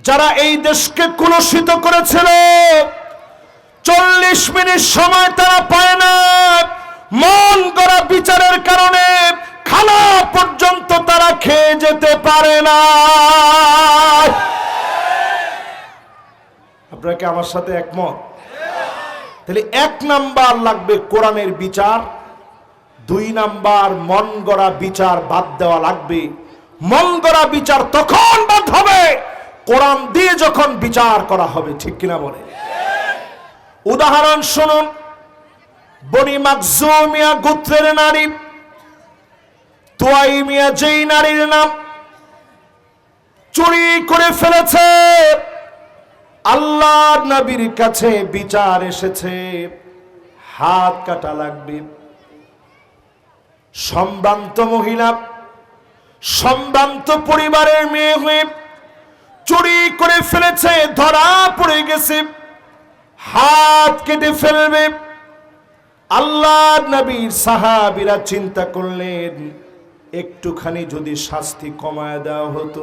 যারা এই দেশকে কুলসিত করেছিল, চল্লিশ মিনিট সময় তারা পায় না। মন করা বিচারের কারণে খানা পর্যন্ত তারা খেয়ে যেতে পারে না। আপনারা কি আমার সাথে একমত? তাহলে এক নাম্বার লাগবে কোরআনের বিচার, দুই নাম্বার মন গড়া বিচার বাদ দেওয়া লাগবে। মন গড়া বিচার তখন বাদ হবে। কোরআন দিয়ে যখন বিচার করা হবে, ঠিক কিনা বলে? উদাহরণ শুনুন, বনি মাকজুমিয়া গোত্রের নারী, তোয়াইমিয়া যেই নারীর নাম চুরি করে ফেলেছে আল্লাহ নবীর কাছে বিচার এসেছে, হাত কাটা লাগবে। সম্ভ্রান্ত মহিলা, সম্ভ্রান্ত পরিবারের মেয়ে হয়ে চুরি করে ফেলেছে, ধরা পড়ে গেছে, হাত কেটে ফেলবে। আল্লাহ নবীর সাহাবিরা চিন্তা করলেন, একটুখানি যদি শাস্তি কমায় দেওয়া হতো,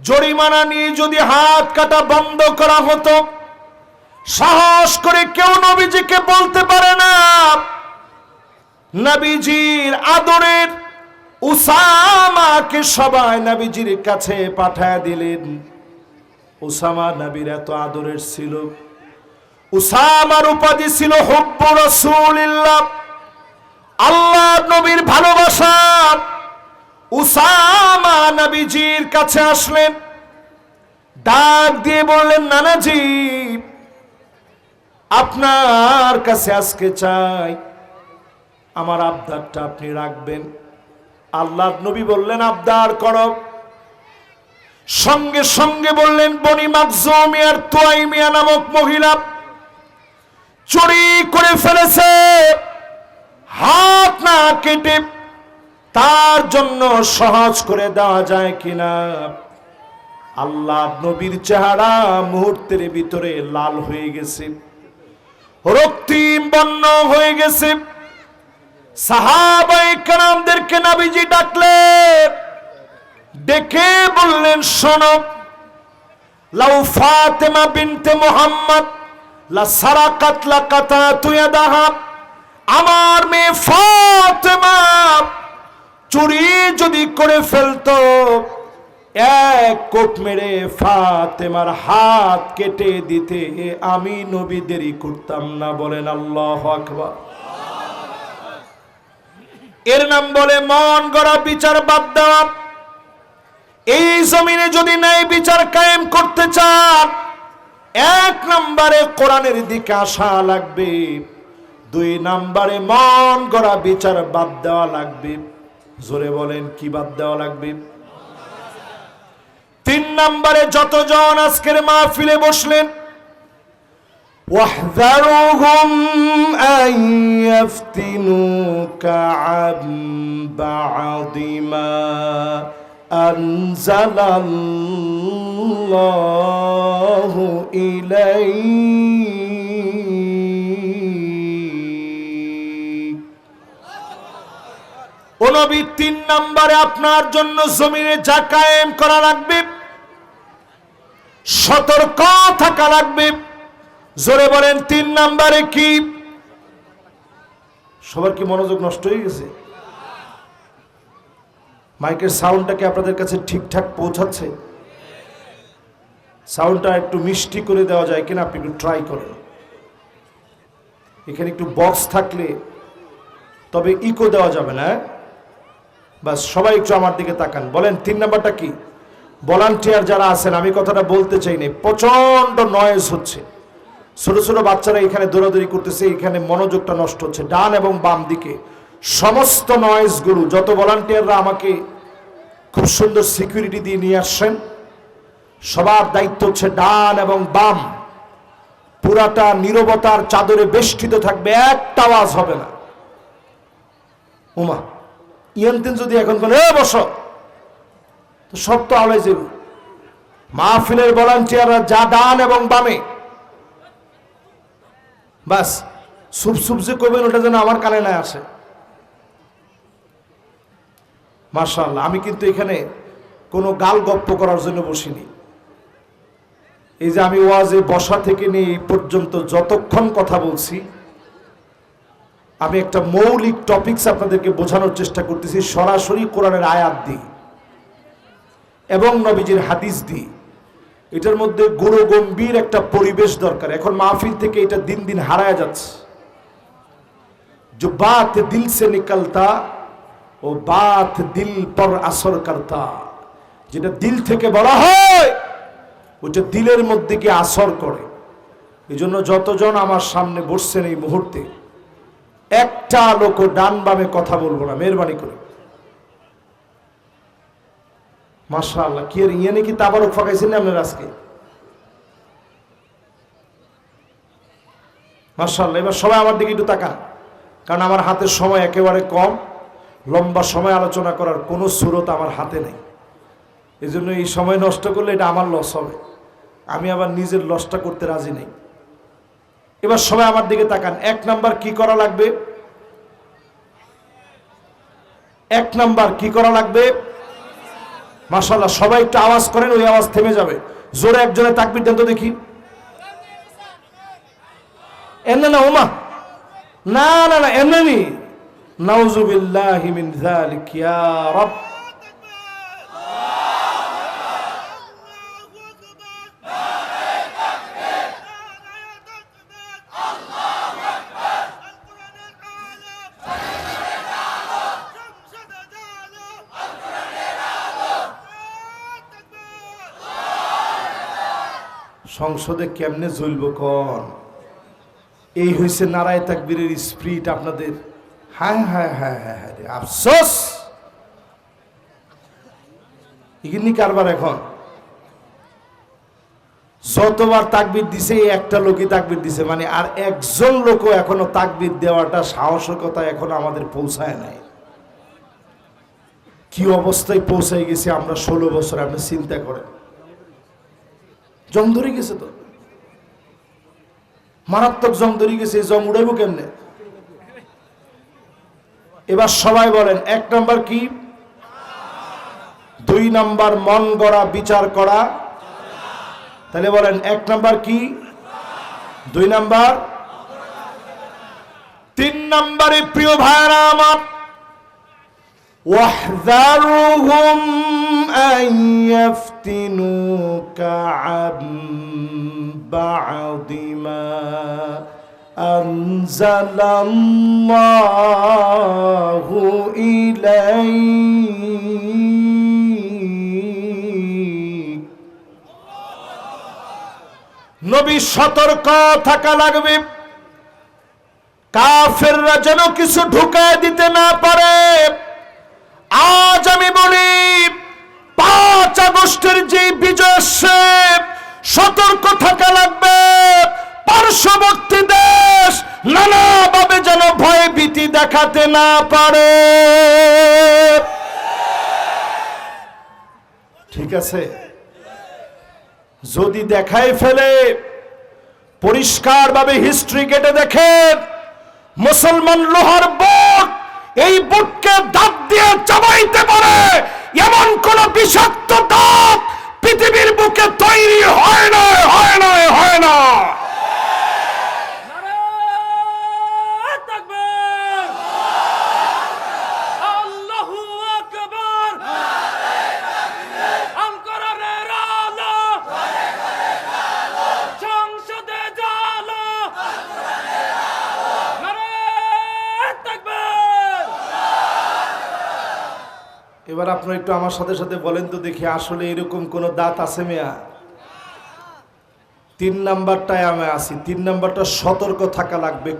জরিমানা নিয়ে যদি হাত কাটা বন্ধ করা হতো, সাহস করে কেউ নবীজিকে বলতে পারে না। নবীজির আদরের উসামাকে সবাই নবীজির কাছে পাঠায় দিলেন। উসামা নবীর এত আদরের ছিল। উসামার উপাধি ছিল হব্বু রসুলিল্লাহ। আল্লাহ নবীর ভালোবাসা। উসামা নবীজির কাছে আসলেন। ডাক দিয়ে বললেন, নানাজি, আপনার কাছে আজকে চাই। আমার আবদারটা আপনি রাখবেন। আল্লাহ নবী বললেন, আবদার করো। সঙ্গে সঙ্গে বললেন, বনি মাকজুমিয়ার তোয়াইমিয়া নামক মহিলা চুরি করে ফেলেছে। হাত না কেটে তার জন্য সহজ করে দেওয়া যায় কিনা? আল্লাহ নবীর চেহারা মুহূর্তের ভিতরে লাল হয়ে গেছে, রক্তিম বর্ণ হয়ে গেছে। সাহাবাই কারামদেরকে নাবিজি ডাকলে, ডেকে বললেন, শোনো, লাউ ফাতেমা বিনতে মোহাম্মদ, লা সারাকাত লা কাতা তুয়াদাহা আমার মেয়ে ফাতেমা চুরি যদি করে ফেলতো, এক কোপ মেরে ফাতেমার হাত কেটে দিতে আমি নবী দেরি করতাম না, বলেন আল্লাহ আকবার। এর নাম বলে মন গড়া বিচার বাদ দেওয়া। এই জমিনে যদি ন্যায় বিচার কায়েম করতে চান, এক নম্বরে কোরআনের দিকে আসা লাগবে, দুই নম্বরে মন গড়া বিচার বাদ দেওয়া লাগবে। জোরে বলেন, কি বাদ দেওয়া লাগবে? তিন নম্বরে যতজন আজকের মাহফিলে বসলেন واحذرهم أن يفتنوك عن بعض ما أنزل الله إليك ও নবী তিন নম্বরে আপনার জন্য জমিনে যা কায়েম করা লাগবে সতর্ক থাকা লাগবে জোরে বলেন, তিন নাম্বারে কি? সবার কি মনোযোগ নষ্ট হয়ে গেছে? মাইকের সাউন্ডটা কি আপনাদের কাছে ঠিকঠাক পৌঁছাচ্ছে? সাউন্ডটা একটু মিষ্টি করে দেওয়া যায় কিনা আপনি একটু ট্রাই করেন। এখানে একটু বক্স থাকলে তবে ইকো দেওয়া যাবে না হ্যাঁ? বাস সবাই একটু আমার দিকে তাকান। বলেন, তিন নাম্বারটা কি? ভলান্টিয়ার যারা আছেন, আমি কথাটা বলতে চাই না প্রচণ্ড নয়েজ হচ্ছে। ছোট ছোট বাচ্চারা এখানে দৌড়াদৌড়ি করতেছে, এখানে মনোযোগটা নষ্ট হচ্ছে, ডান এবং বাম দিকে। সমস্ত নয়েজ গুরু যত ভলান্টিয়াররা আমাকে খুব সুন্দর সিকিউরিটি দিয়ে নিয়ে আসছেন, সবার দায়িত্ব হচ্ছে ডান এবং বাম। পুরাটা নীরবতার চাদরে বেষ্টিত থাকবে, একটা আওয়াজ হবে না। উমা, ইয়ান্তিন যদি এখন কোনো এ, বসো। তো সব তো আলোয় যাবে মাহফিলের ভলান্টিয়াররা যা ডান এবং বামে বাস, সুপ সুপ যে করবেন, ওটা যেন আমার কানে না আসে। মার্শাল্লাহ আমি কিন্তু এখানে কোনো গাল গপ্প করার জন্য বসিনি। এই যে আমি ওয়াজে বসা থেকে নিয়ে এই পর্যন্ত যতক্ষণ কথা বলছি, আমি একটা মৌলিক টপিকস আপনাদেরকে বোঝানোর চেষ্টা করতেছি, সরাসরি কোরআনের আয়াত দিই এবং নবীজির হাদিস দিই। এটার মধ্যে গুরু গম্ভীর একটা পরিবেশ দরকার। এখন মাহফিল থেকে এটা দিন দিন হারায় যাচ্ছে। যে বাত দিল সে নিকলতা ও বাত দিল পর আসর করতা। যেটা দিল থেকে বলা হয় ও যে দিলের মধ্যে গিয়ে আসর করে। এই জন্য যতজন আমার সামনে বসছেন এই মুহূর্তে, একটা লোক ডান বামে কথা বলব না, মেহরবানি করে মাশা আল্লাহ কি আর ইয়ে নাকি তাবারক ফাঁকাইছেন না আপনার আজকে? মাশাআল্লাহ, এবার সবাই আমার দিকে একটু তাকান। কারণ আমার হাতের সময় একেবারে কম, লম্বা সময় আলোচনা করার কোনো সুরত আমার হাতে নেই। এই জন্য এই সময় নষ্ট করলে এটা আমার লস হবে। আমি আবার নিজের লসটা করতে রাজি নেই। এবার সবাই আমার দিকে তাকান। এক নাম্বার কি করা লাগবে? এক নাম্বার কি করা লাগবে? মাশাল্লাহ সবাই একটু আওয়াজ করেন, ওই আওয়াজ থেমে যাবে। জোরে একজনে তাকবির দেন তো দেখি। এমনি না ওমা না না না এমনি নাউজুবিল্লাহি মিন যালিক ইয়া সংসদে কেমনে জ্বলব কন? এই হয়েছে নারায় তাকবীরের স্প্রিট আপনাদের। হ্যাঁ হ্যাঁ হ্যাঁ হ্যাঁ হ্যাঁ রে, আফসোস! ইগিনি কারবার এখন। যতবার তাকবির দিছে একটা লোকই তাকবির দিছে। মানে আর একজন লোকও এখনও তাকবির দেওয়াটা সাহসিকতা এখন আমাদের পৌঁছায় নাই। কি অবস্থায় পৌঁছায় গেছে আমরা ষোলো বছর আপনি চিন্তা করেন। জং ধরে গেছে তো? মারাত্মক জং ধরে গেছে, এই জং উড়াইব কেমনে? এবার সবাই বলেন, এক নাম্বার কি? দুই নাম্বার মন গড়া, বিচার করা। তাহলে বলেন, এক নাম্বার কি? দুই নাম্বার? তিন নাম্বারে প্রিয় ভাইরা আমার واحذرهم أن يفتنوك عن بعض ما أنزل الله إليك নবী সতর্ক থাকা লাগবে কাফেররা যেন কিছু ঢুকায় দিতে না পারে আজ আমি বলি পাঁচ আগস্টের যে বিজয় আসছে, সতর্ক থাকা লাগবে। পার্শ্ববর্তী দেশ নানাভাবে যেন ভয় ভীতি দেখাতে না পারে। ঠিক আছে? যদি দেখাই ফেলে পরিষ্কারভাবে হিস্ট্রি কেটে দেখেন মুসলমান লোহার বুট এই বুটকে দাঁত দিয়ে চাবাইতে পারে। এমন কোন বিষাক্ত দাঁত পৃথিবীর বুকে তৈরি হয় না হয় না হয় না নারায়ণ তাকবীর! আল্লাহু আকবার! আঙ্করানের আলো! সংসদে জালো! নারায়ণ তাকবীর! এবার আপনারা একটু আমার সাথে সাথে বলেন তো দেখি আসলে এরকম কোন দাঁত আছে মেয়া? তিন নাম্বারটায় আমি আছি, তিন নাম্বারটা সতর্ক থাকা লাগবে